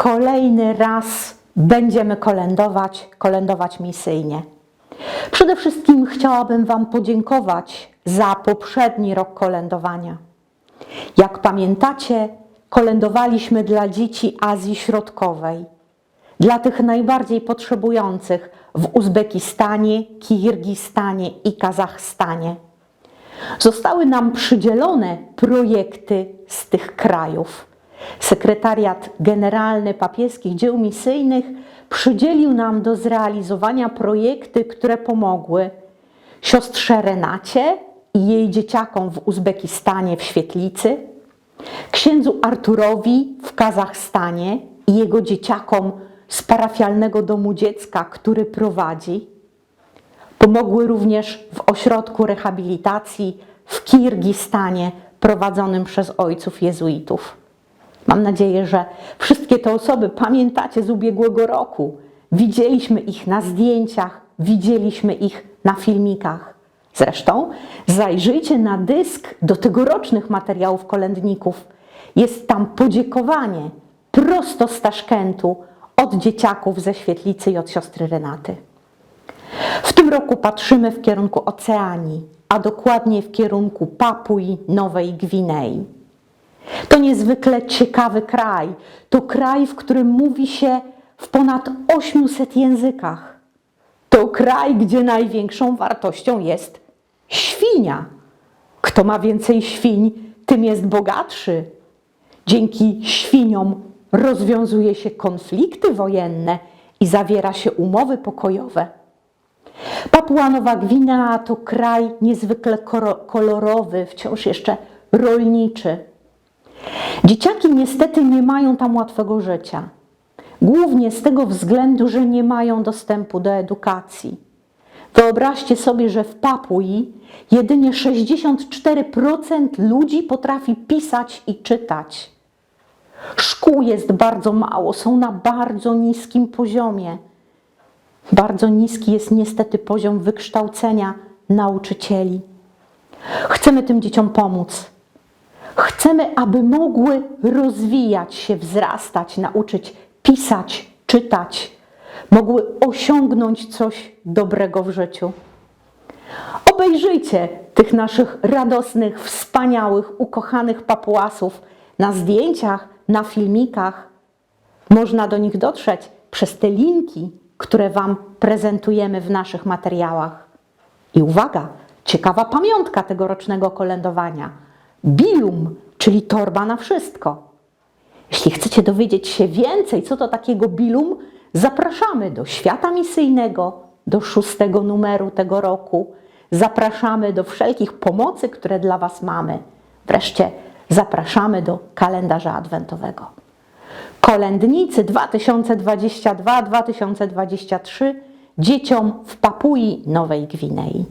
Kolejny raz będziemy kolędować, kolędować misyjnie. Przede wszystkim chciałabym Wam podziękować za poprzedni rok kolędowania. Jak pamiętacie, kolędowaliśmy dla dzieci Azji Środkowej, dla tych najbardziej potrzebujących w Uzbekistanie, Kirgistanie i Kazachstanie. Zostały nam przydzielone projekty z tych krajów. Sekretariat Generalny Papieskich Dzieł Misyjnych przydzielił nam do zrealizowania projekty, które pomogły siostrze Renacie i jej dzieciakom w Uzbekistanie w Świetlicy, księdzu Arturowi w Kazachstanie i jego dzieciakom z parafialnego domu dziecka, który prowadzi. Pomogły również w ośrodku rehabilitacji w Kirgistanie prowadzonym przez ojców jezuitów. Mam nadzieję, że wszystkie te osoby pamiętacie z ubiegłego roku. Widzieliśmy ich na zdjęciach, widzieliśmy ich na filmikach. Zresztą zajrzyjcie na dysk do tegorocznych materiałów kolędników. Jest tam podziękowanie prosto z Taszkentu od dzieciaków ze świetlicy i od siostry Renaty. W tym roku patrzymy w kierunku Oceanii, a dokładnie w kierunku Papui Nowej Gwinei. To niezwykle ciekawy kraj. To kraj, w którym mówi się w ponad 800 językach. To kraj, gdzie największą wartością jest świnia. Kto ma więcej świń, tym jest bogatszy. Dzięki świniom rozwiązuje się konflikty wojenne i zawiera się umowy pokojowe. Papua Nowa to kraj niezwykle kolorowy, wciąż jeszcze rolniczy. Dzieciaki niestety nie mają tam łatwego życia. Głównie z tego względu, że nie mają dostępu do edukacji. Wyobraźcie sobie, że w Papui jedynie 64% ludzi potrafi pisać i czytać. Szkół jest bardzo mało, są na bardzo niskim poziomie. Bardzo niski jest niestety poziom wykształcenia nauczycieli. Chcemy tym dzieciom pomóc. Chcemy, aby mogły rozwijać się, wzrastać, nauczyć pisać, czytać, mogły osiągnąć coś dobrego w życiu. Obejrzyjcie tych naszych radosnych, wspaniałych, ukochanych papuasów na zdjęciach, na filmikach. Można do nich dotrzeć przez te linki, które Wam prezentujemy w naszych materiałach. I uwaga, ciekawa pamiątka tegorocznego kolędowania. Bilum, czyli torba na wszystko. Jeśli chcecie dowiedzieć się więcej, co to takiego bilum, zapraszamy do świata misyjnego, do szóstego numeru tego roku. Zapraszamy do wszelkich pomocy, które dla Was mamy. Wreszcie zapraszamy do kalendarza adwentowego. Kolędnicy 2022-2023 dzieciom w Papui Nowej Gwinei.